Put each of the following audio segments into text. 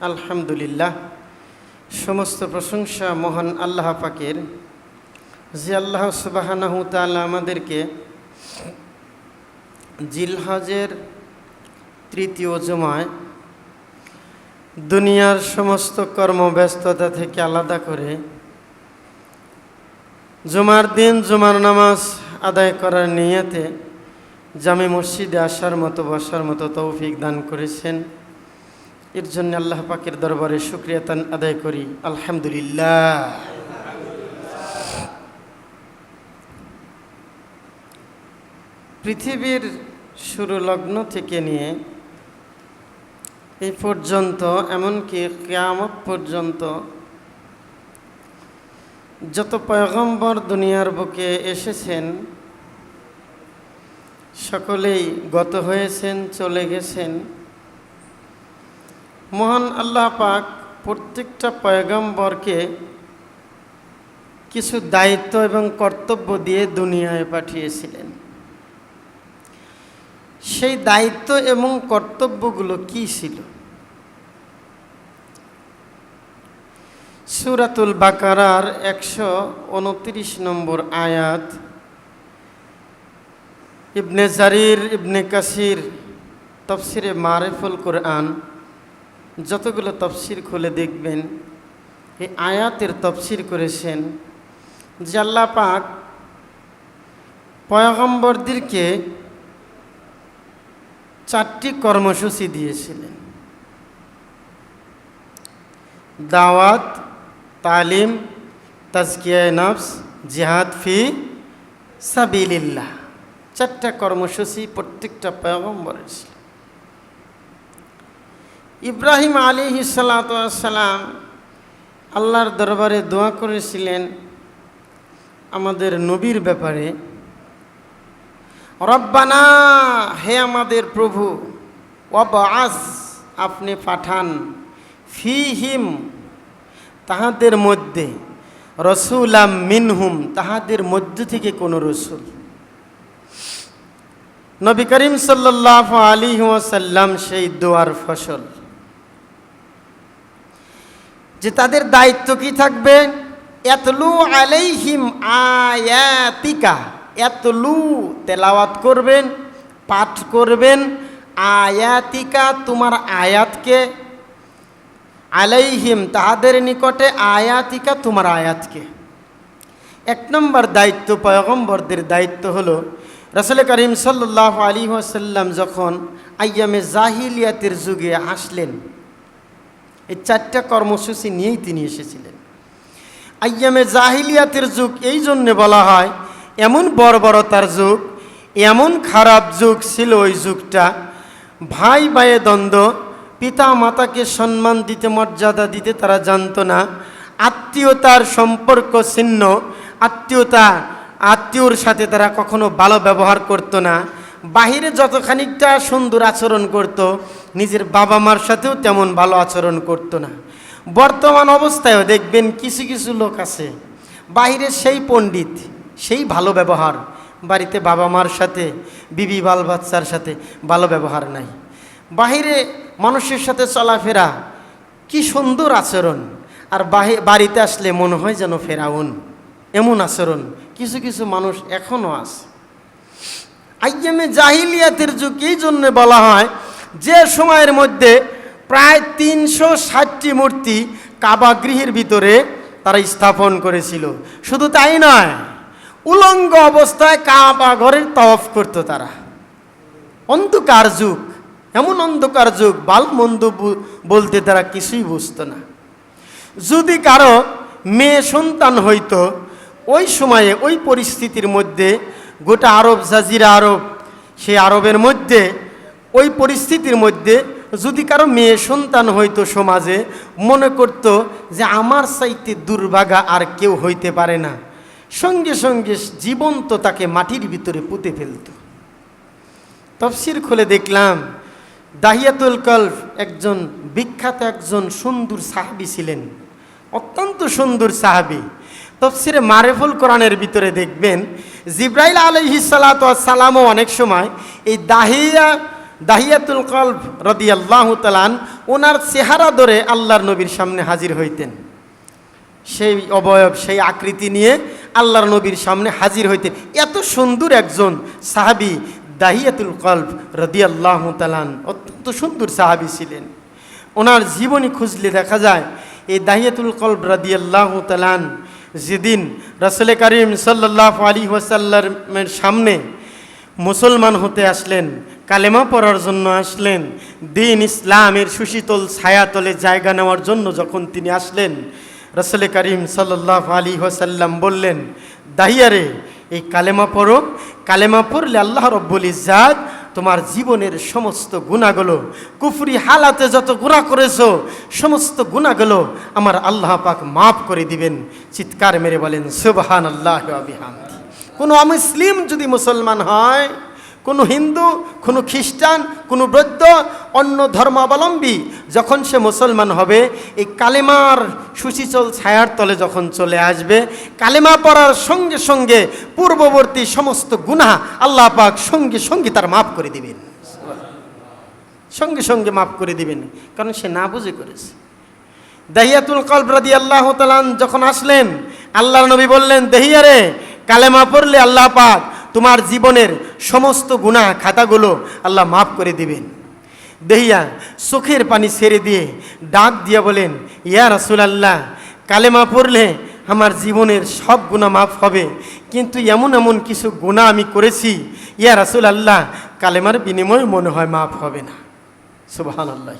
আলহামদুলিল্লাহ। সমস্ত প্রশংসা মহান আল্লাহ পাকের, যে আল্লাহ সুবাহানাহু তাআলা আমাদেরকে জিলহজের তৃতীয় জমায় দুনিয়ার সমস্ত কর্মব্যস্ততা থেকে আলাদা করে জুমার দিন, জুমার নামাজ আদায় করার নিয়েতে জামে মসজিদে আসার মতো, বসার মতো তৌফিক দান করেছেন। এর জন্য আল্লাহ পাকের দরবারে শুক্রিয়া তান আদায় করি। আলহামদুলিল্লাহ। পৃথিবীর শুরু লগ্ন থেকে নিয়ে এই পর্যন্ত, এমনকি কেয়ামত পর্যন্ত যত পয়গম্বর দুনিয়ার বুকে এসেছেন, সকলেই গত হয়েছেন, চলে গেছেন মহান আল্লাহ পাক প্রত্যেকটা পয়গম্বরকে কিছু দায়িত্ব এবং কর্তব্য দিয়ে দুনিয়ায় পাঠিয়েছিলেন। সেই দায়িত্ব এবং কর্তব্যগুলো কি ছিল? সুরাতুল বাকারার একশো উনত্রিশ নম্বর আয়াত। ইবনে জারির, ইবনে কাসির, তফসিরে মারেফুল কোরআন। যতগুলো তফসির খুলে দেখবেন, এই আয়াতের তফসির করেছেন আল্লাহ পাক পয়গম্বরদেরকে চারটি কর্মসূচি দিয়েছিলেন। দাওয়াত, তালিম তাজকিয়ায় নফস, জিহাদ ফি সাবিলিল্লাহ। চারটা কর্মসূচি প্রত্যেকটা পয়গম্বরের ছিল। ইব্রাহিম আলী সালাম আল্লাহর দরবারে দোয়া করেছিলেন আমাদের নবীর ব্যাপারে। রব্বানা, হে আমাদের প্রভু ওয়াবাস আপনি পাঠান। ফি হিম তাহাদের মধ্যে। রসুলাম মিনহুম, তাহাদের মধ্য থেকে কোনো রসুল। নবী করিম সাল্লাহ আলী ওয়াসাল্লাম সেই দোয়ার ফসল। যে তাদের দায়িত্ব কি থাকবে? এতলু আলাইহিম আয়াতিকা। এতলু তেলাওয়াত করবেন, পাঠ করবেন। আয়াতিকা তোমার আয়াতকে। আলাইহিম তাহাদের নিকটে আয়াতিকা তোমার আয়াতকে। এক নম্বর দায়িত্ব পয়গম্বরদের দায়িত্ব হলো, রসুল করিম সাল্লাহ আলী ওসাল্লাম যখন আয়ামে জাহিলিয়াতের যুগে আসলেন এই চারটা কর্মসূচি নিয়েই তিনি এসেছিলেন। আয়ামে জাহিলিয়াতের যুগ এই জন্যে বলা হয়, এমন বর্বরতার যুগ, এমন খারাপ যুগ ছিল ওই যুগটা। ভাই ভাইয়ে দ্বন্দ্ব পিতা মাতাকে সম্মান দিতে, মর্যাদা দিতে তারা জানতো না। আত্মীয়তার সম্পর্ক ছিন্ন, আত্মীয়তা, আত্মীয়র সাথে তারা কখনো ভালো ব্যবহার করতো না। বাহিরে যতখানিকটা সুন্দর আচরণ করত নিজের বাবা মার সাথেও তেমন ভালো আচরণ করতো না। বর্তমান অবস্থায়ও দেখবেন কিছু কিছু লোক আছে বাহিরে সেই পণ্ডিত, সেই ভালো ব্যবহার, বাড়িতে বাবা মার সাথে, বিবি বাল বাচ্চার সাথে ভালো ব্যবহার নাই। বাহিরে মানুষের সাথে চলাফেরা, কি সুন্দর আচরণ, আর বাহি, বাড়িতে আসলে মনে হয় যেন ফেরাউন, এমন আচরণ কিছু কিছু মানুষ এখনও আছে। আইএমএ জাহিলিয়াতের যুগ, এই জন্য বলা হয় যে সময়ের মধ্যে প্রায় তিনশো ষাটটি মূর্তি কাবাগৃহের ভিতরে তারা স্থাপন করেছিল। শুধু তাই নয়, উলঙ্গ অবস্থায় কাবা ঘরের তফ করতো তারা। অন্ধকার যুগ, এমন অন্ধকার যুগ বাল মন্দ বলতে তারা কিছুই বুঝতো না। যদি কারও মেয়ে সন্তান হইতো, ওই সময়ে, ওই পরিস্থিতির মধ্যে গোটা আরব জাজিরা আরব, সেই আরবের মধ্যে ওই পরিস্থিতির মধ্যে যদি কারও মেয়ে সন্তান হইতো সমাজে, মনে করত যে আমার চাইতে দুর্ভাগা আর কেউ হইতে পারে না। সঙ্গে সঙ্গে জীবন্ত তাকে মাটির ভিতরে পুঁতে ফেলত। তফসির খুলে দেখলাম, দাহিয়াতুল কলফ একজন, বিখ্যাত একজন সুন্দর সাহাবি ছিলেন। অত্যন্ত সুন্দর সাহাবি। তফসিরে মারেফুল কোরআনের ভিতরে দেখবেন, জিব্রাইল আলহি সালামও অনেক সময় এই দাহিয়া দাহিয়াতুল কলব রদি আল্লাহ তালান ওনার চেহারা ধরে আল্লাহর নবীর সামনে হাজির হইতেন। সেই অবয়ব, সেই আকৃতি নিয়ে আল্লাহর নবীর সামনে হাজির হইতেন। এত সুন্দর একজন সাহাবি দাহিয়াতুল কল্প রদিয়াল্লাহ তালান অত্যন্ত সুন্দর সাহাবি ছিলেন। ওনার জীবনী খুঁজলে দেখা যায়, এই দাহিয়াতুল কল্প রদিয়াল্লাহ তালান যেদিন রসলে করিম সাল্লাহ আলী ওয়াসাল্লামের সামনে মুসলমান হতে আসলেন, কালেমা পড়ার জন্য আসলেন, দিন ইসলামের সুশীতল ছায়াতলে জায়গা নেওয়ার জন্য যখন তিনি আসলেন, রসলে করিম সাল্লাহ আলী ওসাল্লাম বললেন, দাহিয়ারে, এই কালেমা পড়ো, কালেমা পড়লে আল্লাহ রব্বুল ইজাদ তোমার জীবনের সমস্ত গুণাগুলো, কুফরি হালাতে যত গুণা করেছ, সমস্ত গুণাগুলো আমার আল্লাহ পাক মাফ করে দিবেন। চিৎকার মেরে বলেন সুবহান আল্লাহ আবিহামদি কোনো অমুসলিম যদি মুসলমান হয়, কোনো হিন্দু, কোনো খ্রিস্টান, কোনো বৌদ্ধ, অন্য ধর্মাবলম্বী, যখন সে মুসলমান হবে, এই কালেমার সুশীচল ছায়ার তলে যখন চলে আসবে, কালেমা পড়ার সঙ্গে সঙ্গে পূর্ববর্তী সমস্ত গুনাহ আল্লাহ পাক সঙ্গে সঙ্গে তার মাফ করে দিবেন। সঙ্গে সঙ্গে মাফ করে দিবেন, কারণ সে না বুঝে করেছে। দাহিয়াতুল কলব রাদি আল্লাহ তালান যখন আসলেন আল্লাহ নবী বললেন, দেহিয়ারে কালেমা পড়লে আল্লাহ পাক তোমার জীবনের সমস্ত গুণা খাতাগুলো আল্লাহ মাফ করে দিবেন। দেহিয়া চোখের পানি ছেড়ে দিয়ে ডাক দিয়ে বলেন, ইয়া রাসুল আল্লাহ কালেমা পড়লে আমার জীবনের সব গুণা মাফ হবে, কিন্তু এমন এমন কিছু গুণা আমি করেছি, ইয়া রাসুল আল্লাহ কালেমার বিনিময়ে মনে হয় মাফ হবে না। সুবহান আল্লাহ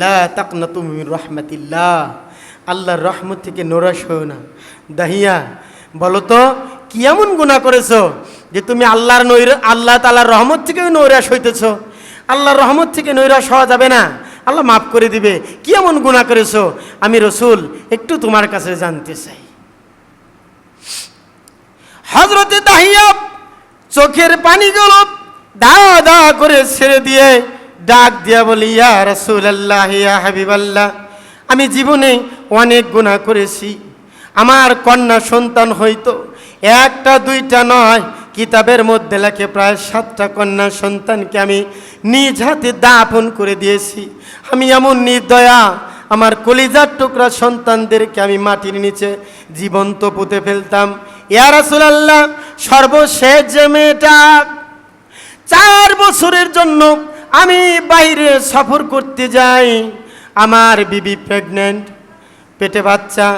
লা তাকনাতু মির রহমাতিল্লাহ। আল্লাহর রহমত থেকে নোরাশ হও না। দাহিয়া বলো তো কি এমন গুণা করেছ যে তুমি আল্লাহর নৈর, আল্লাহ তালার রহমত থেকেও নৈরাশ হইতেছ? আল্লাহর রহমত থেকে নৈরাশ হওয়া যাবে না। আল্লাহ মাফ করে দিবে। কি এমন গুণা করেছ? আমি রসুল, একটু তোমার কাছে জানতে চাই। হজরতে দাহিয়া চোখের পানিগুলো দা দা করে ছেড়ে দিয়ে ডাক দিয়া বলি, ইয়া রসুল আল্লাহ ইয়া হাবিবাল্লাহ, আমি জীবনে অনেক গুণা করেছি। আমার কন্যা সন্তান হইতো। একটা, দুইটা নয়, কিতাবের মধ্যে লেখে প্রায় সাতটা কন্যা সন্তানকে আমি নিজ হাতে দাপন করে দিয়েছি। আমি এমন নির্দয়া, আমার কলিজার টুকরা সন্তানদেরকে আমি মাটির নিচে জীবন্ত পুঁতে ফেলতাম। ইয়া রাসূলুল্লাহ, সর্বশেষ যে মেয়েটা, চার বছরের জন্য আমি বাইরে সফর করতে যাই। আমার বিবি প্রেগনেন্ট পেটে বাচ্চা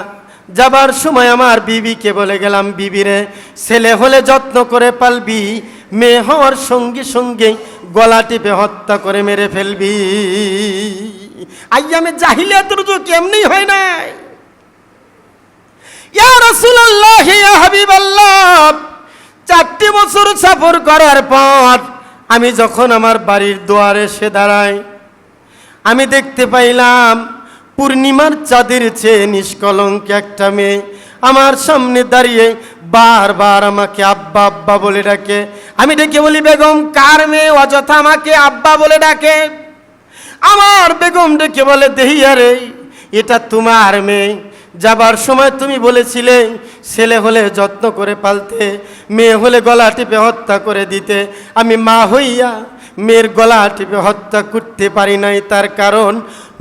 যাবার সময় আমার বিবিকে বলে গেলাম বিবিরে ছেলে হলে যত্ন করে পালবি, মেয়ে হওয়ার সঙ্গে সঙ্গে গলা টিপে হত্যা করে মেরে ফেলবি। আইয়ামে জাহিলিয়াতের তো কেমনি হয় নাই? ইয়া রাসূলুল্লাহ, ইয়া হাবিবাল্লাহ, চারটি বছর সফর করার পর আমি যখন আমার বাড়ির দুয়ারে এসে দাঁড়াই, আমি দেখতে পাইলাম পূর্ণিমার চাঁদের চেয়ে নিষ্কলঙ্ক একটা মেয়ে। আমার সামনে দাঁড়িয়ে বারবার আমাকে আব্বা আব্বা বলে ডাকে। আমি ডেকে বলি, বেগম, কার মেয়ে? অযথা আমাকে আব্বা বলে ডাকে। আমার বেগম ডেকে বলে দেহিয়ারে এটা তোমার মেয়ে। যাবার সময় তুমি বলেছিলে, ছেলে হলে যত্ন করে পালতে, মেয়ে হলে গলা টিপে হত্যা করে দিতে। আমি মা হইয়া মেয়ের গলা টিপে হত্যা করতে পারি নাই তার কারণ।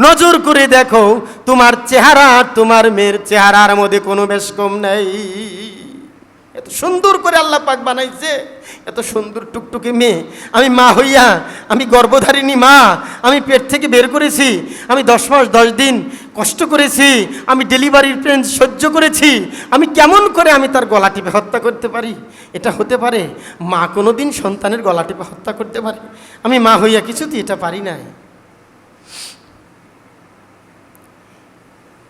নজর করে দেখো, তোমার চেহারা তোমার মেয়ের চেহারার মধ্যে কোনো বেশ কম নেই। এত সুন্দর করে আল্লাহ পাক বানাইছে, এত সুন্দর টুকটুকে মেয়ে। আমি মা হইয়া, আমি গর্ভধারিণী মা, আমি পেট থেকে বের করেছি, আমি দশ মাস দশ দিন কষ্ট করেছি, আমি ডেলিভারির পেন সহ্য করেছি, আমি কেমন করে আমি তার গলা টিপে হত্যা করতে পারি? এটা হতে পারে, মা কোনো দিন সন্তানের গলা টিপে হত্যা করতে পারে। আমি মা হইয়া কিছুতেই এটা পারি নাই।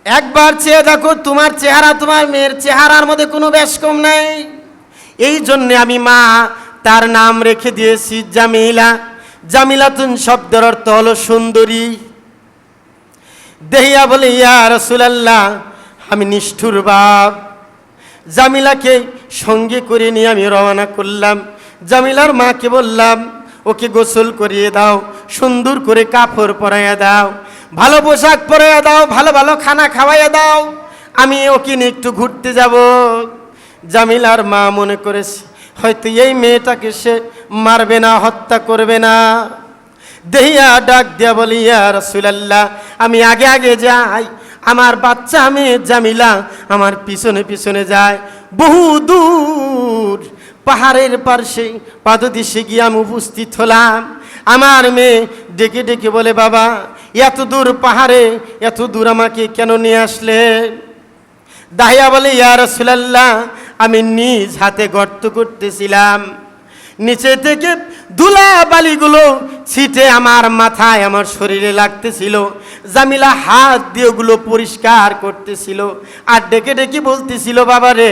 একবার চেয়ে দেখো, তোমার চেহারা, তোমার মেয়ের চেহারার মধ্যে কোনো বেশ কম নাই। এই জন্যে আমি মা তার নাম রেখে দিয়েছি জামিলা। জামিলাতুন শব্দের অর্থ হলো সুন্দরী। দেহিয়া বলে, ইয়া রসুলাল্লাহ, আমি নিষ্ঠুর বাপ। জামিলাকে সঙ্গে করে নিয়ে আমি রওনা করলাম। জামিলার মাকে বললাম, ওকে গোসল করিয়ে দাও, সুন্দর করে কাপড় পরাইয়া দাও, ভালো পোশাক পরাইয়া দাও, ভালো ভালো খানা খাওয়াইয়া দাও, আমি ওকে নিয়ে একটু ঘুরতে যাব। জামিলার মা মনে করেছে, হয়তো এই মেয়েটাকে সে মারবে না, হত্যা করবে না। দেহিয়া ডাক দিয়া বলি, ইয়া রসুলাল্লাহ, আমি আগে আগে যাই। আমার বাচ্চা মেয়ে জামিলা আমার পিছনে পিছনে যায়। বহু দূর পাহাড়ের পার্শ্বে পাদদেশে গিয়ে আমি উপস্থিত হলাম। আমার মেয়ে ডেকে ডেকে বলে, বাবা, এত দূর পাহাড়ে, এত দূর আমাকে কেন নিয়ে আসলে? দাহিয়া বলে, ইয়া রসুলাল্লাহ, আমি নিজ হাতে গর্ত করতেছিলাম। নিচে থেকে ধুলা বালিগুলো ছিটে আমার মাথায়, আমার শরীরে লাগতেছিল। জামিলা হাত দিয়ে ওগুলো পরিষ্কার করতেছিল। আর ডেকে ডেকে বলতেছিল, বাবা রে,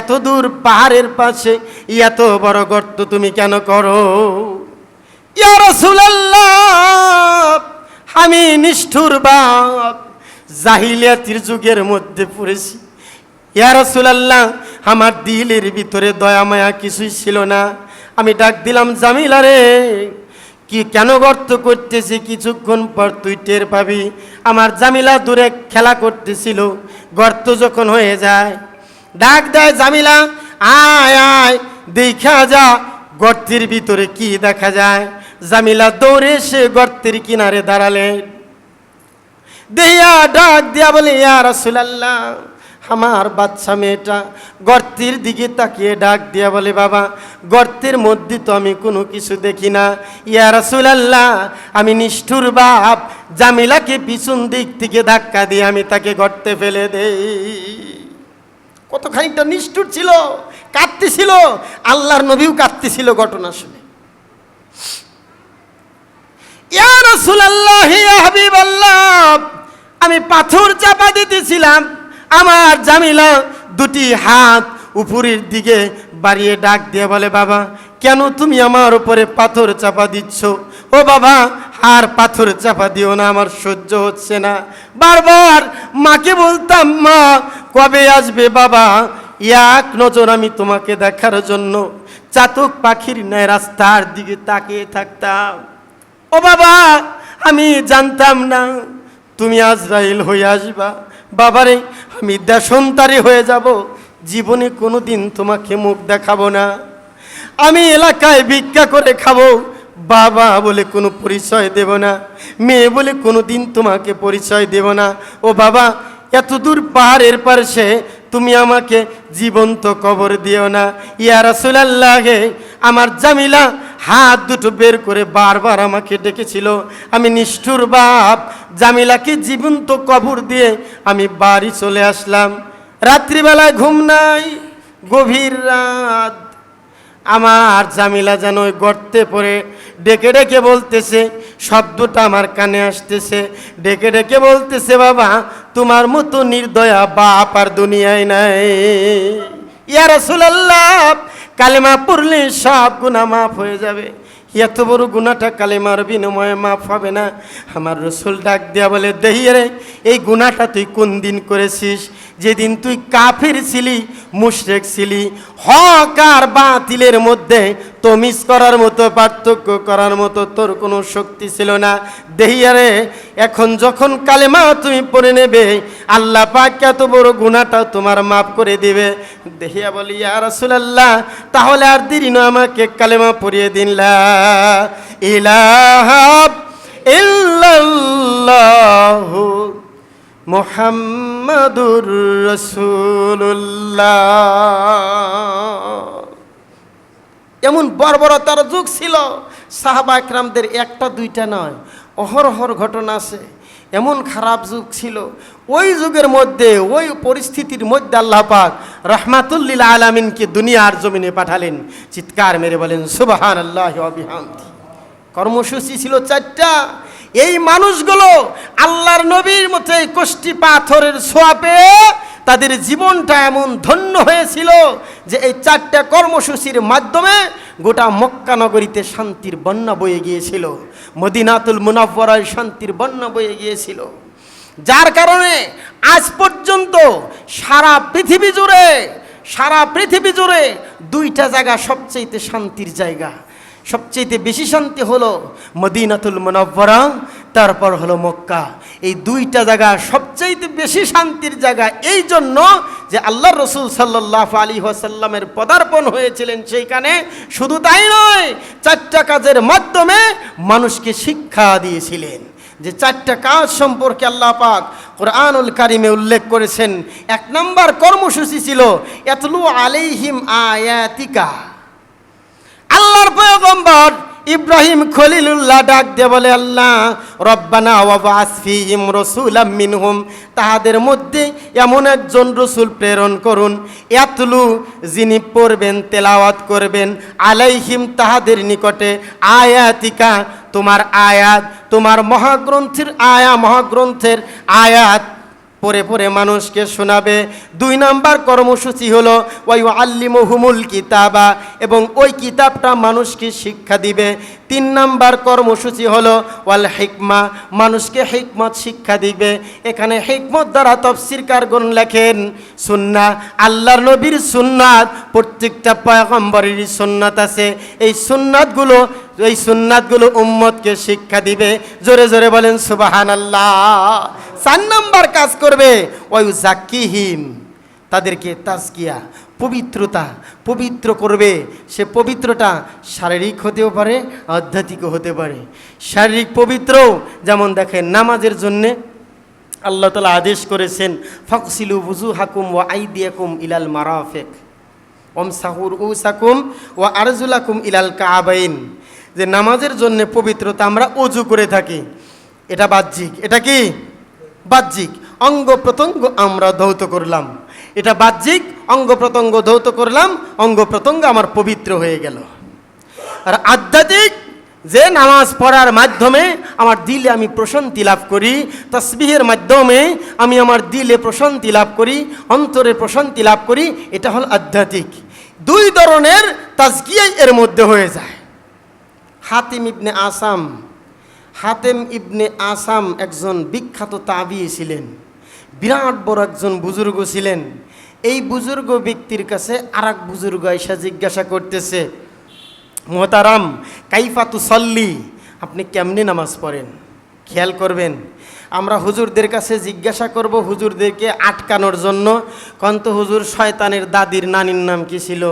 এত দূর পাহাড়ের পাশে এত বড় গর্ত তুমি কেন করো? আমি নিষ্ঠুর বাপ, জাহিলিয়াতির যুগের মধ্যে পড়েছি। ইয়া রাসূলুল্লাহ, আমার দিলের ভিতরে দয়া মায়া কিছুই ছিল না। আমি ডাক দিলাম, জামিলা রে, কি কেন গর্ত করতেছি? কিছুক্ষণ পর তুই টের পাবি। আমার জামিলা দূরে খেলা করতেছিল, গর্ত যখন হয়ে যায়, ডাক দেয়, জামিলা, আয় আয়, দেখা যা, গর্তের ভিতরে কি দেখা যায়? জামিলা দৌড়ে সে গর্তের কিনারে দাঁড়ালে। দেয়া ডাক দিয়া বলে, ইয়া রাসূলুল্লাহ আমার বাচ্চা মেয়েটা গর্তের দিকে তাকিয়ে ডাক দিয়া বলে, বাবা, গর্তের মধ্যে তো আমি কোনো কিছু দেখি না। ইয়া রাসূলুল্লাহ, আমি নিষ্ঠুর বাপ। জামিলাকে পিছন দিক থেকে ধাক্কা দিয়ে আমি তাকে গর্তে ফেলে দেই। কত খানিকটা নিষ্ঠুর ছিল, কাঁদতেছিল। আল্লাহর নবীও কাঁদতেছিল ঘটনা শুনে। ইয়া আমি পাথর চাপা দিতেছিলাম। আমার জামিলা দুটি হাত উপরের দিকে বাড়িয়ে ডাক দিয়ে বলে, বাবা, কেন তুমি আমার উপরে পাথর চাপা দিচ্ছ? ও বাবা, আর পাথর চাপা দিও না, আমার সহ্য হচ্ছে না। বারবার মাকে বলতাম, মা, কবে আসবে বাবা? এক নজর আমি তোমাকে দেখার জন্য। চাতক পাখির ন্যায় রাস্তার দিকে তাকিয়ে থাকতাম। ও বাবা, আমি জানতাম না, তুমি আজরাইল হয়ে আসবা। বাবারে, আমি দেশন্তারি হয়ে যাব। জীবনে কোনো দিন তোমাকে মুখ দেখাবো না। আমি এলাকায় ভিক্ষা করে খাব। বাবা বলে কোনো পরিচয় দেব না। মেয়ে বলে কোনো দিন তোমাকে পরিচয় দেব না। ও বাবা এত দূর পাহাড়ের পাশে তুমি আমাকে জীবন্ত কবর দিও না। ইয়া রাসূলুল্লাহে আমার জামিলা হাত দুটো বের করে বারবার আমাকে ডেকেছিল। আমি নিষ্ঠুর বাপ, জামিলাকে জীবন্ত কবর দিয়ে আমি বাড়ি চলে আসলাম। রাত্রিবেলায় ঘুম নাই, গভীর রাত। আমার জামিলা যেন ওই গর্তে পড়ে, ডেকে ডেকে বলতেছে, শব্দটা আমার কানে আসতেছে। ডেকে ডেকে বলতেছে, বাবা, তোমার মতো নির্দয়া বাপ আর দুনিয়ায় নাই। ইয়া রাসূলুল্লাহ কালেমা পড়লে সব গুণা মাফ হয়ে যাবে। এত বড় গুণাটা কালেমার বিনিময়ে মাফ হবে না। আমার রসুল ডাক দেয়া বলে দেহিয়ে রে, এই গুণাটা তুই কোন দিন করেছিস? যেদিন তুই কাফের ছিলি, মুশরেক ছিলি হক আর বাতিলের মধ্যে তমিস করার মতো পার্থক্য করার মতো তোর কোনো শক্তি ছিল না। দেহিয়ারে এখন যখন কালেমা তুমি পড়ে নেবে, আল্লাহ পাক এত বড় গুণাটা তোমার মাফ করে দিবে। দেহিয়া বলি আর রাসূলুল্লাহ, তাহলে আর দেরি না, আমাকে কালেমা পড়িয়ে দিন। লা ইলাহা ইল্লাল্লাহু মুহাম্মাদুর রাসূলুল্লাহ। এমন বর্বরতার যুগ ছিল, সাহাবা একরামদের একটা, দুইটা নয়, অহরহর ঘটনা আছে। এমন খারাপ যুগ ছিল, ওই যুগের মধ্যে, ওই পরিস্থিতির মধ্যে আল্লাহ পাক রহমাতুল্লিল আলমিনকে দুনিয়ার জমিনে পাঠালেন। চিৎকার মেরে বলেন সুবাহান আল্লাহ কর্মসূচি ছিল চারটা এই মানুষগুলো আল্লাহর নবীর মতো এই কষ্টি পাথরের ছোঁয়া পেয়ে তাদের জীবনটা এমন ধন্য হয়েছিল যে এই চারটা কর্মসূচির মাধ্যমে গোটা মক্কা নগরীতে শান্তির বন্যা বয়ে গিয়েছিল। মদিনাতুল মুনাফরায় শান্তির বন্যা বয়ে গিয়েছিল। যার কারণে আজ পর্যন্ত সারা পৃথিবী জুড়ে, সারা পৃথিবী জুড়ে দুইটা জায়গা সবচেয়ে শান্তির জায়গা। সবচেয়ে বেশি শান্তি হলো মদিনাতুল মুনাফরা তারপর হলো মক্কা। এই দুইটা জায়গা সবচেয়ে বেশি শান্তির জায়গা। এই জন্য যে আল্লাহ রসুল সাল্লাহ আলী ওয়াসাল্লামের পদার্পণ হয়েছিলেন সেইখানে, শুধু তাই নয়, চারটা কাজের মাধ্যমে মানুষকে শিক্ষা দিয়েছিলেন। যে চারটা কাজ সম্পর্কে আল্লাহ পাক কোরআনুল কারিমে উল্লেখ করেছেন। এক নম্বর কর্মসূচি ছিল এতলু আলাইহিম আয়াতিকা। আল্লাহর পয়গম্বর ইব্রাহিম খলিলুল্লাহ ডাক দিয়ে বলে, আল্লাহ, রব্বানা ওয়াবাসফিহিম রসুলাম মিনহুম। তাহাদের মধ্যে এমন একজন রসুল প্রেরণ করুন এতলু যিনি পড়বেন, তেলাওয়াত করবেন, আলাইহিম তাহাদের নিকটে, আয়াতিকা, তোমার আয়াত, তোমার মহাগ্রন্থের আয়া, মহাগ্রন্থের আয়াত পরে পরে মানুষকে শোনাবে। দুই নাম্বার কর্মসূচি হলো ওই আল্লিমহুমুল কিতাবা এবং ওই কিতাবটা মানুষকে শিক্ষা দিবে। তিন নাম্বার কর্মসূচি হলো, ওয়াল হিকমা মানুষকে হিকমত শিক্ষা দিবে। এখানে হিকমত দ্বারা তফসির কারগণ লেখেন সুন্না আল্লাহর নবীর সুন্নাত প্রত্যেকটা পয়গম্বরেরই সুন্নাত আছে। এই সুন্নাতগুলো এই সুন্নাতগুলো উম্মতকে শিক্ষা দিবে। জোরে জোরে বলেন সুবাহান আল্লাহ চার নাম্বার কাজ করবে। ওই জাকিহীন তাদেরকে তাজকিয়া, পবিত্রতা পবিত্র করবে। সে পবিত্রটা শারীরিক হতেও পারে, আধ্যাত্মিকও হতে পারে। শারীরিক পবিত্র, যেমন দেখেন নামাজের জন্যে আল্লাহ তালা আদেশ করেছেন ফকসিলু বুজু হাকুম ও আইদিয়াকুম ইলাল মারাফেক। ওম সাহুর উ সাকুম ও আরজুলাকুম ইলাল কাবাইন যে নামাজের জন্য পবিত্রতা আমরা অজু করে থাকি। এটা বাহ্যিক। এটা কি? বাহ্যিক, অঙ্গ প্রত্যঙ্গ আমরা ধৌত করলাম। এটা বাহ্যিক, অঙ্গ প্রত্যঙ্গ ধৌত করলাম, অঙ্গ প্রত্যঙ্গ আমার পবিত্র হয়ে গেল। আর আধ্যাত্মিক যে নামাজ পড়ার মাধ্যমে আমার দিলে আমি প্রশান্তি লাভ করি, তসবিহের মাধ্যমে আমি আমার দিলে প্রশান্তি লাভ করি, অন্তরে প্রশান্তি লাভ করি, এটা হল আধ্যাত্মিক। দুই ধরনের তাজকিয়াই এর মধ্যে হয়ে যায়। হাতিম ইবনে আসাম হাতেম ইবনে আসাম একজন বিখ্যাত তাবি ছিলেন। বিরাট বড় একজন বুজুর্গ ছিলেন। এই বুজুর্গ ব্যক্তির কাছে আর এক বুজুর্গ এসে জিজ্ঞাসা করতেছে, মোহতারাম কাইফাতু সল্লি আপনি কেমনি নামাজ পড়েন? খেয়াল করবেন, আমরা হুজুরদের কাছে জিজ্ঞাসা করব হুজুরদেরকে আটকানোর জন্য, কন্ত হুজুর শয়তানের দাদির নানির নাম কি ছিল?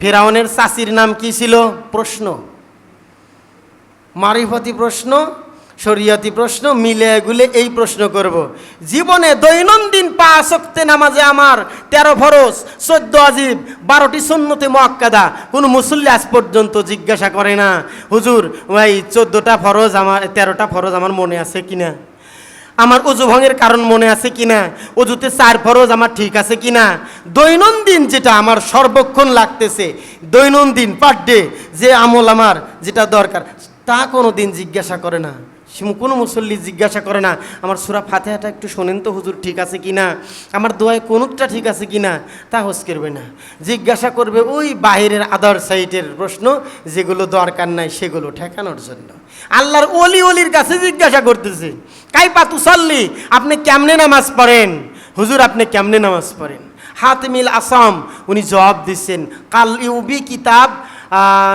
ফেরাউনের চাষির নাম কি ছিল? প্রশ্ন। মারিফতি প্রশ্ন, শরিয়তি প্রশ্ন, মিলে এগুলে এই প্রশ্ন করব। জীবনে দৈনন্দিন পাঁচ অক্তে নামাজে আমার তেরো ফরজ, চোদ্দ আজিব বারোটি সুন্নতে মক্কাদা কোনো মুসল্লি আজ পর্যন্ত জিজ্ঞাসা করে না, হুজুর ওই চোদ্দোটা ফরজ আমার, তেরোটা ফরজ আমার মনে আছে কিনা আমার অজু ভঙ্গের কারণ মনে আছে কিনা অজুতে চার ফরজ আমার ঠিক আছে কিনা দৈনন্দিন যেটা আমার সর্বক্ষণ লাগতেছে, দৈনন্দিন পার ডে, যে আমল আমার, যেটা দরকার তা কোনো দিন জিজ্ঞাসা করে না। কোনো মুসল্লি জিজ্ঞাসা করে না, আমার সুরা ফাতেহাটা একটু শোনেন তো হুজুর, ঠিক আছে কি না আমার দোয়ায় কোনুকটা ঠিক আছে কি না তা হোস করবে না। জিজ্ঞাসা করবে ওই বাহিরের আদার সাইটের প্রশ্ন, যেগুলো দরকার নাই সেগুলো ঠেকানোর জন্য। আল্লাহর অলি অলির কাছে জিজ্ঞাসা করতেছে কাই পাতু সাল্লি আপনি কেমনে নামাজ পড়েন? হুজুর, আপনি কেমনে নামাজ পড়েন? হাতমিল আসাম, উনি জবাব দিচ্ছেন, কাল ইউবি কিতাব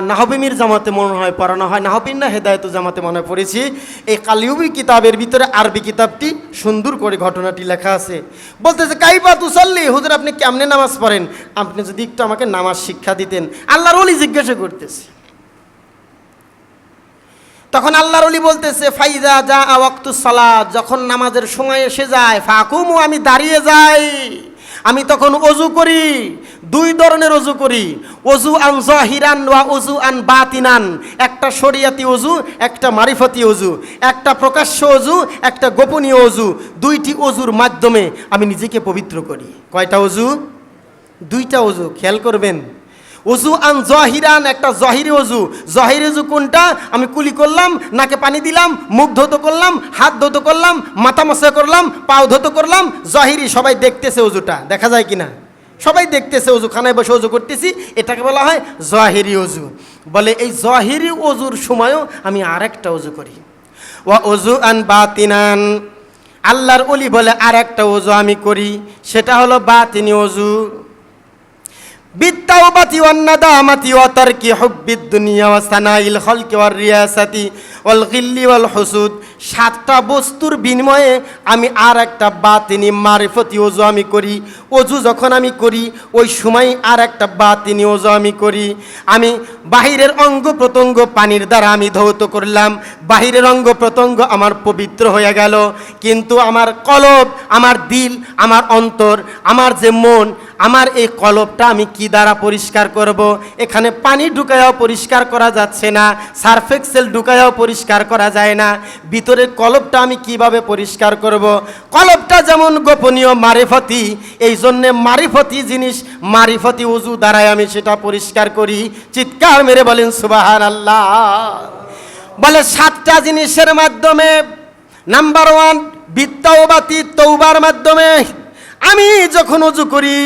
নাহবিমির জামাতে মনে হয় পড়ানো হয়। নাহবিন না হেদায়ত জামাতে মনে পড়েছি। এই কালিউবি কিতাবের ভিতরে আরবি কিতাবটি সুন্দর করে ঘটনাটি লেখা আছে। বলতেছে কাইবা তুসাল্লি? হুজুর, আপনি কেমনে নামাজ পড়েন? আপনি যদি একটু আমাকে নামাজ শিক্ষা দিতেন। আল্লাহর অলি জিজ্ঞাসা করতেছে। তখন আল্লাহর অলি বলতেছে, ফাইদা যা ওয়াক্তু সালাদ যখন নামাজের সময় এসে যায়, ফাকুমু, আমি দাঁড়িয়ে যাই। আমি তখন অজু করি, দুই ধরনের অজু করি। অজু আন জাহিরান ওয়া অজু আন বাতিনান। একটা শরিয়াতি অজু, একটা মারিফতি অজু। একটা প্রকাশ্য অজু, একটা গোপনীয় অজু। দুইটি অজুর মাধ্যমে আমি নিজেকে পবিত্র করি। কয়টা অজু? দুইটা অজু, খেয়াল করবেন। অজু আন জহিরান, একটা জহিরি অজু জহির অজু কোনটা? আমি কুলি করলাম, নাকে পানি দিলাম, মুখ ধৌত করলাম, হাত ধৌত করলাম, মাথা মশা করলাম, পাও ধৌত করলাম, জহিরি সবাই দেখতেছে অজুটা দেখা যায় কিনা? সবাই দেখতেছে অজু খানায় বসে অজু করতেছি, এটাকে বলা হয় জহিরি অজু বলে, এই জহিরি অজুর সময়ও আমি আরেকটা অজু করি। ও অজু আন বাতিনান। আল্লাহর অলি বলে আর একটা অজু আমি করি। সেটা হলো বাতিনি অজু بالتوبة والندامة وترك حب الدنيا وثناء الخلق والرياسة والغل والحسود সাতটা বস্তুর বিনিময়ে আমি আর একটা বাতিনি মারিফতি ওজু আমি করি। অজু যখন আমি করি, ওই সময় আর একটা বাতিনি ওজু আমি করি। আমি বাহিরের অঙ্গ প্রত্যঙ্গ পানির দ্বারা আমি ধৌত করলাম। বাহিরের অঙ্গ প্রত্যঙ্গ আমার পবিত্র হয়ে গেল। কিন্তু আমার কলব, আমার দিল, আমার অন্তর, আমার যে মন, আমার এই কলবটা আমি কি দ্বারা পরিষ্কার করব? এখানে পানি ঢুকায়াও পরিষ্কার করা যাচ্ছে না, সার্ফেক্সেল ঢুকায়াও পরিষ্কার করা যায় না। ভিতরের কলবটা আমি কীভাবে পরিষ্কার করব? কলবটা যেমন গোপনীয় মারিফতি, এই জন্যে মারিফতি জিনিস, মারিফতি উজু দ্বারাই আমি সেটা পরিষ্কার করি। চিৎকার মেরে বলেন সুবাহান আল্লাহ বলে, সাতটা জিনিসের মাধ্যমে নাম্বার ওয়ান বিত্তাওবাতি তৌবার মাধ্যমে আমি যখন উজু করি,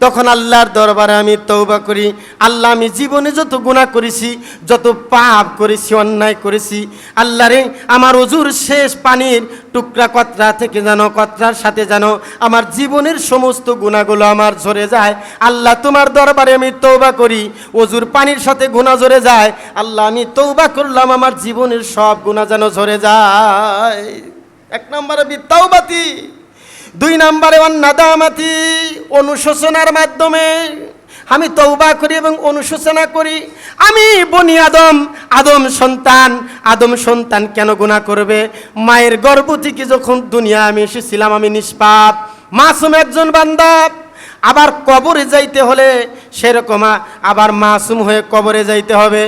তখন আল্লাহর দরবারে আমি তৌবা করি। আল্লাহ, আমি জীবনে যত গুণা করেছি, যত পাপ করেছি, অন্যায় করেছি, আল্লাহরে আমার অজুর শেষ পানির টুকরা কতরা থেকে যেন কতরার সাথে যেন আমার জীবনের সমস্ত গুণাগুলো আমার ঝরে যায়। আল্লাহ, তোমার দরবারে আমি তৌবা করি। অজুর পানির সাথে গুণা ঝরে যায়। আল্লাহ, আমি তৌবা করলাম, আমার জীবনের সব গুণা যেন ঝরে যায়। এক নম্বরে বিত্তাওবাতি দুই নম্বরে, অন্নাদামাতি, অনুশোচনার মাধ্যমে আমি তৌবা করি এবং অনুশোচনা করি। আমি বনি আদম আদম সন্তান আদম সন্তান কেন গুণা করবে? মায়ের গর্ভ থেকে যখন দুনিয়া আমি এসেছিলাম, আমি নিষ্পাপ, মাসুম একজন বান্দা। আবার কবরে যাইতে হলে সেরকম আবার মাসুম হয়ে কবরে যাইতে হবে।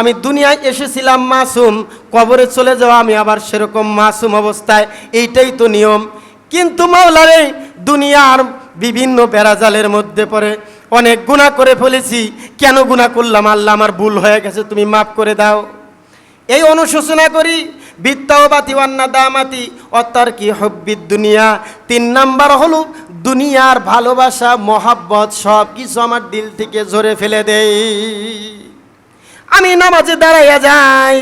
আমি দুনিয়ায় এসেছিলাম মাসুম, কবরে চলে যাওয়া আমি আবার সেরকম মাসুম অবস্থায়। এইটাই তো নিয়ম। কিন্তু মাওলারে দুনিয়ার বিভিন্ন বেড়াজালের মধ্যে পড়ে অনেক গুণা করে ফেলেছি। কেন গুণা করলাম? আল্লাহ আমার ভুল হয়ে গেছে, তুমি মাফ করে দাও। এই অনুশোচনা করি বিত্তাও বাতি ওয়ান্না দামাতি অত্যার কি হব্বিদ দুনিয়া। তিন নাম্বার হলো, দুনিয়ার ভালোবাসা, মহাব্বত সব কিছু আমার দিল থেকে ঝরে ফেলে দেয়। আমি নামাজে দাঁড়াইয়া যাই,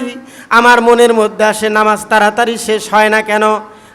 আমার মনের মধ্যে আসে, নামাজ তাড়াতাড়ি শেষ হয় না কেন?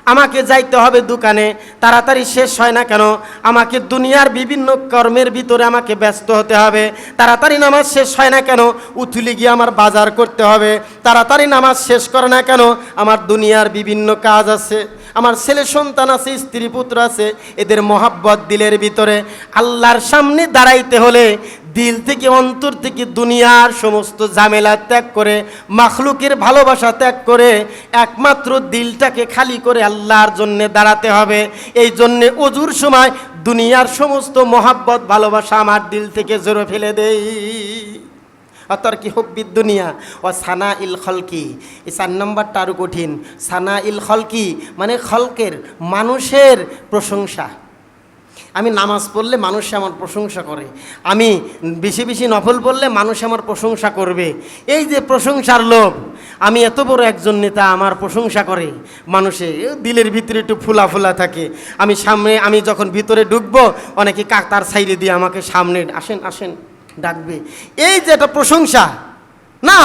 আমাকে যাইতে হবে দোকানে, তাড়াতাড়ি শেষ হয় না কেন? আমাকে দুনিয়ার বিভিন্ন কর্মের ভিতরে আমাকে ব্যস্ত হতে হবে। তাড়াতাড়ি নামাজ শেষ হয় না কেন? উথুলি গিয়ে আমার বাজার করতে হবে। তাড়াতাড়ি নামাজ শেষ করে না কেন? আমার দুনিয়ার বিভিন্ন কাজ আছে। আমার ছেলে সন্তান আছে, স্ত্রী পুত্র আছে, এদের মহাব্বত দিলের ভিতরে আল্লাহর সামনে দাঁড়াইতে হলে দিল থেকে অন্তর থেকে দুনিয়ার সমস্ত ঝামেলা ত্যাগ করে, মাখলুকের ভালোবাসা ত্যাগ করে, একমাত্র দিলটাকে খালি করে আল্লাহর জন্যে দাঁড়াতে হবে। এই জন্যে অজুর সময় দুনিয়ার সমস্ত মহাব্বত, ভালোবাসা আমার দিল থেকে জোরে ফেলে দেই। অতর কি হব্বিদ দুনিয়া? ও সানা ইল খলকি। এই চার নম্বরটা আরও কঠিন। সানা ইল খলকি মানে খলকের, মানুষের প্রশংসা। আমি নামাজ পড়লে মানুষ আমার প্রশংসা করে। আমি বেশি বেশি নফল পড়লে মানুষ আমার প্রশংসা করবে। এই যে প্রশংসার লোভ, আমি এত বড় একজন নেতা, আমার প্রশংসা করে মানুষে। দিলের ভিতরে একটু ফুলা ফুলা থাকে। আমি সামনে, আমি যখন ভিতরে ঢুকবো, অনেকে কাকতার সাইডে দিয়ে আমাকে সামনে আসেন আসেন, ডাকবে। এই যে একটা প্রশংসা, না,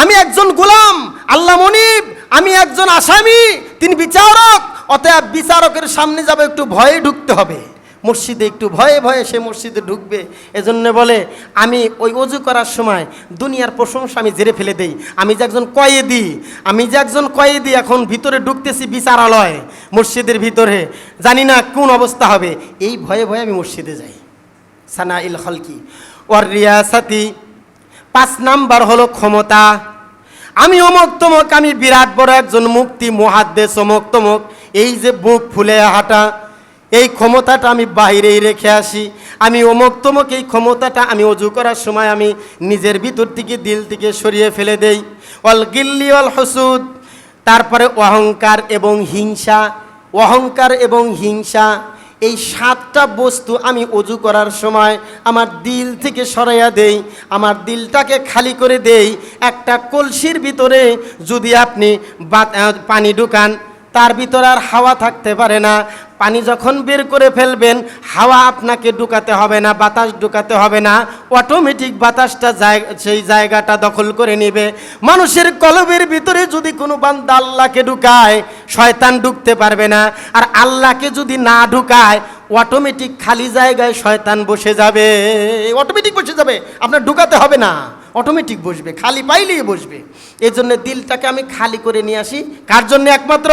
আমি একজন গোলাম, আল্লাহ মনিব, আমি একজন আসামি, তিনি বিচারক, অতএব বিচারকের সামনে যাবে, একটু ভয়ে ঢুকতে হবে। মসজিদে একটু ভয়ে ভয়ে সে মসজিদে ঢুকবে। এজন্য বলে, আমি ওই অজু করার সময় দুনিয়ার প্রশংসা আমি জেরে ফেলে দেই। আমি যে একজন কয়েদি, আমি যে একজন কয়েদি এখন ভিতরে ঢুকতেছি বিচারালয় মসজিদের ভিতরে। জানি না কোন অবস্থা হবে। এই ভয়ে ভয়ে আমি মসজিদে যাই। সানা ইল হলকি ওর রিয়াসাতি, পাঁচ নাম্বার হলো ক্ষমতা। আমি অমক তমক, আমি বিরাট বড় একজন মুক্তি, মহাদ্দেশ অমক তমক। এই যে বুক ফুলে হাঁটা এই ক্ষমতাটা আমি বাইরেই রেখে আসি। আমি অমক তমক এই ক্ষমতাটা আমি অজু করার সময় আমি নিজের ভিতর থেকে, দিল থেকে সরিয়ে ফেলে দেই। অল গিল্লি অল হসুদ, তারপরে অহংকার এবং হিংসা। অহংকার এবং হিংসা, এই সাতটা বস্তু আমি অজু করার সময় আমার দিল থেকে সরাইয়া দেই। আমার দিলটাকে খালি করে দেই। একটা কলসির ভিতরে যদি আপনি পানি ঢুকান তার ভিতরে আর হাওয়া থাকতে পারে না। পানি যখন বের করে ফেলবেন, হাওয়া আপনাকে ঢুকাতে হবে না, বাতাস ঢুকাতে হবে না। অটোমেটিক বাতাসটা সেই জায়গাটা দখল করে নেবে। মানুষের কলবের ভিতরে যদি কোনো বান্দা আল্লাহকে ঢুকায়, শয়তান ঢুকতে পারবে না। আর আল্লাহকে যদি না ঢুকায় অটোমেটিক খালি জায়গায় শয়তান বসে যাবে। অটোমেটিক বসে যাবে। আপনার ঢুকাতে হবে না। অটোমেটিক বসবে, খালি পাইলেই বসবে। এই জন্য দিলটাকে আমি খালি করে নিয়ে আসি। কার জন্য একমাত্র?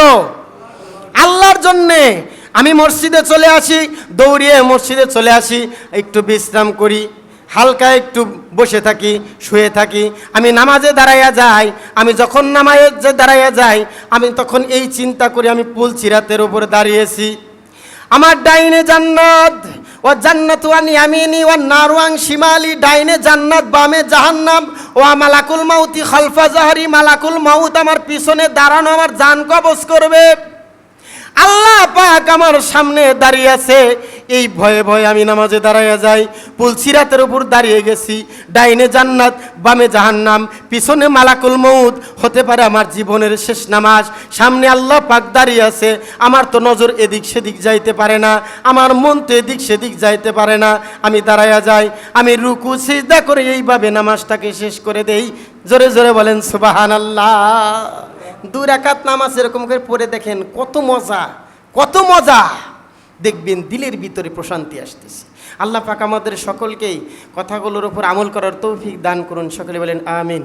আল্লাহর জন্যে। আমি মসজিদে চলে আসি, দৌড়িয়ে মসজিদে চলে আসি, একটু বিশ্রাম করি, হালকা একটু বসে থাকি, শুয়ে থাকি। আমি নামাজে দাঁড়াইয়া যাই, আমি যখন নামাজে দাঁড়াইয়া যাই, আমি তখন এই চিন্তা করি আমি পুল চিরাতের উপরে দাঁড়িয়েছি। আমার ডাইনে জান্নাত ও জান্নাত ওয়ান ইয়ামিনি ওয়া নারওয়াং শিমালি, ডাইনে জান্নাত, বামে জাহান্নাম। ও মালাকুল মাউতি, খালফা জাহারি, মালাকুল মাউত, আমার পিছনে দাঁড়ানো, আমার জান কবজ করবে। আল্লাহ পাক আমার সামনে দাঁড়িয়ে আছে। এই ভয়ে ভয়ে আমি নামাজে দাঁড়াইয়া যাই। পুলসিরাতের উপর দাঁড়িয়ে গেছি। ডাইনে জান্নাত, বামে জাহান্নাম, পিছনে মালাকুল মৌত হতে পারে আমার জীবনের শেষ নামাজ। সামনে আল্লাহ পাক দাঁড়িয়ে আছে। আমার তো নজর এদিক সেদিক যাইতে পারে না। আমার মন তো এদিক সেদিক যাইতে পারে না। আমি দাঁড়াইয়া যাই। আমি রুকু, সিজদা করে এইভাবে নামাজটাকে শেষ করে দেই। জোরে জোরে বলেন সুবাহান আল্লাহ দুই রাকাত নামাজ এরকম করে পড়ে দেখেন, কত মজা কত মজা। দেখবেন দিলের ভিতরে প্রশান্তি আসতেছে। আল্লাহ পাক আমাদের সকলকেই কথাগুলোর ওপর আমল করার তৌফিক দান করুন। সকলে বলেন, আমিন।